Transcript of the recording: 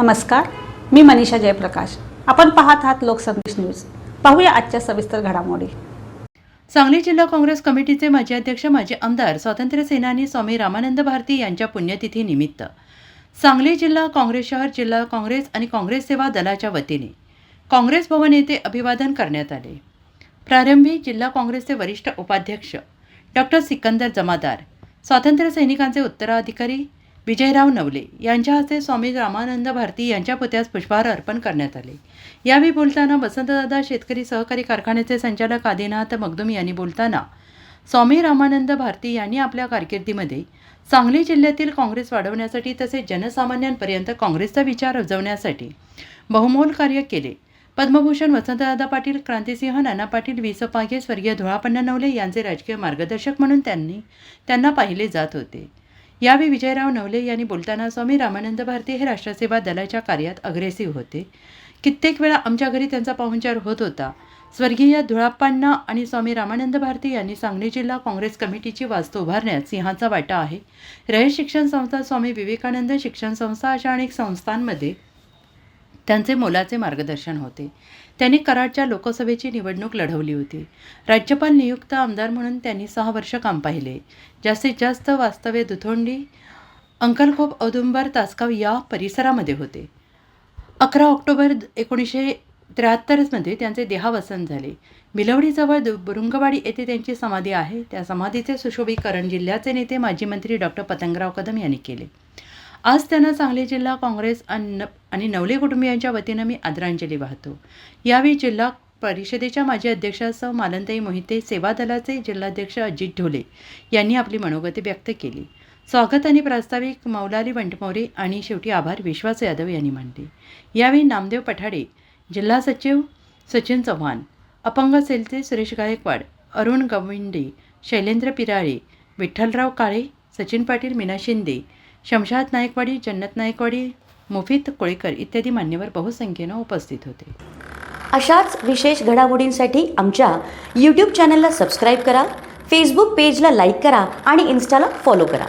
नमस्कार मी मनीषा जयप्रकाश. आपण पाहत आहात लोकसंदेश न्यूज. पाहूया आजच्या सविस्तर घडामोडी. सांगली जिल्हा काँग्रेस कमिटीचे माजी अध्यक्ष माजी आमदार स्वातंत्र्य सेनानी स्वामी रामानंद भारती यांच्या पुण्यतिथीनिमित्त सांगली जिल्हा काँग्रेस शहर जिल्हा काँग्रेस आणि काँग्रेस सेवा दलाच्या वतीने काँग्रेस भवन येथे अभिवादन करण्यात आले. प्रारंभी जिल्हा काँग्रेसचे वरिष्ठ उपाध्यक्ष डॉक्टर सिकंदर जमादार स्वातंत्र्य सैनिकांचे उत्तराधिकारी विजयराव नवले यांच्या हस्ते स्वामी रामानंद भारती यांच्या पुत्यास पुष्पहार अर्पण करण्यात आले. यावेळी बोलताना वसंतदादा शेतकरी सहकारी कारखान्याचे संचालक आदिनाथ मगदुम यांनी बोलताना स्वामी रामानंद भारती यांनी आपल्या कारकिर्दीमध्ये सांगली जिल्ह्यातील काँग्रेस वाढवण्यासाठी तसेच जनसामान्यांपर्यंत काँग्रेसचा विचार रुजवण्यासाठी बहुमोल कार्य केले. पद्मभूषण वसंतदादा पाटील क्रांतिसिंह नाना पाटील वि स पागे स्वर्गीय धुळापण्णा नवले यांचे राजकीय मार्गदर्शक म्हणून त्यांनी त्यांना पाहिले जात होते. यावेळी विजयराव नवले यांनी बोलताना स्वामी रामानंद भारती हे राष्ट्रसेवा दलाच्या कार्यात अग्रेसिव्ह होते. कित्येक वेळा आमच्या घरी त्यांचा पाहुणचार होत होता. स्वर्गीय धुळाप्पांना आणि स्वामी रामानंद भारती यांनी सांगली जिल्हा काँग्रेस कमिटीची वास्तू उभारण्यात सिंहाचा वाटा आहे. रयत शिक्षण संस्था स्वामी विवेकानंद शिक्षण संस्था अशा अनेक संस्थांमध्ये त्यांचे मोलाचे मार्गदर्शन होते. त्यांनी कराडच्या लोकसभेची निवडणूक लढवली होती. राज्यपाल नियुक्त आमदार म्हणून त्यांनी सहा वर्ष काम पाहिले. जास्तीत जास्त वास्तव्य दुथोंडी अंकलखोप औदुंबर तासगाव या परिसरामध्ये होते. अकरा ऑक्टोबर एकोणीसशे त्र्याहत्तरमध्ये त्यांचे देहावसन झाले. मिलवडीजवळ दु- बुरुंगवाडी येथे त्यांची समाधी आहे. त्या समाधीचे सुशोभीकरण जिल्ह्याचे नेते माजी मंत्री डॉक्टर पतंगराव कदम यांनी केले. आज त्यांना सांगली जिल्हा काँग्रेस आणि नवले कुटुंबियांच्या वतीनं मी आदरांजली वाहतो. यावेळी जिल्हा परिषदेच्या माजी अध्यक्षासह मालनताई मोहिते सेवा दलाचे जिल्हाध्यक्ष अजित ढोले यांनी आपली मनोगती व्यक्त केली. स्वागत आणि प्रास्ताविक मौलाली वंटमोरे आणि शेवटी आभार विश्वास यादव यांनी मानले. यावेळी नामदेव पठाडे जिल्हा सचिव सचिन चव्हाण अपंग सेलचे सुरेश गायकवाड अरुण गविंडे शैलेंद्र पिराळे विठ्ठलराव काळे सचिन पाटील मीना शिंदे शमशाद नायकवाडी जन्नत नायकवाडी मुफित कोळेकर इत्यादी मान्यवर बहुसंख्येनं उपस्थित होते. अशाच विशेष घडामोडींसाठी आमच्या यूट्यूब चॅनलला सबस्क्राईब करा फेसबुक पेजला लाईक करा आणि इन्स्टाला फॉलो करा.